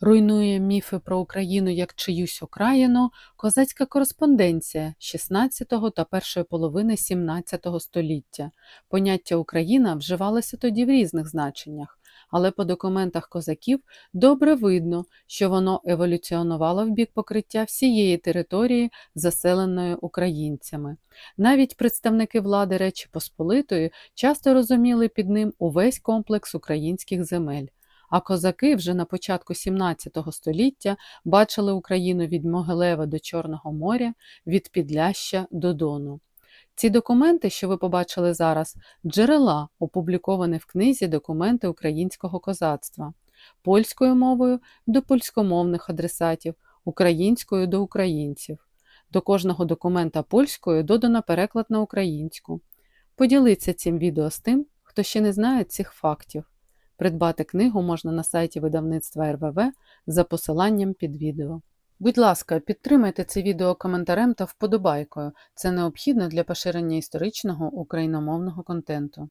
Руйнує міфи про Україну як чиюсь окраїну козацька кореспонденція 16 та першої половини 17 століття. Поняття Україна вживалося тоді в різних значеннях, але по документах козаків добре видно, що воно еволюціонувало в бік покриття всієї території, заселеної українцями. Навіть представники влади Речі Посполитої часто розуміли під ним увесь комплекс українських земель. А козаки вже на початку 17 століття бачили Україну від Могилева до Чорного моря, від Підляща до Дону. Ці документи, що ви побачили зараз, джерела, опубліковані в книзі Документи українського козацтва, польською мовою до польськомовних адресатів, українською до українців. До кожного документа польською додано переклад на українську. Поділіться цим відео з тим, хто ще не знає цих фактів. Придбати книгу можна на сайті видавництва РВВ за посиланням під відео. Будь ласка, підтримайте це відео коментарем та вподобайкою. Це необхідно для поширення історичного україномовного контенту.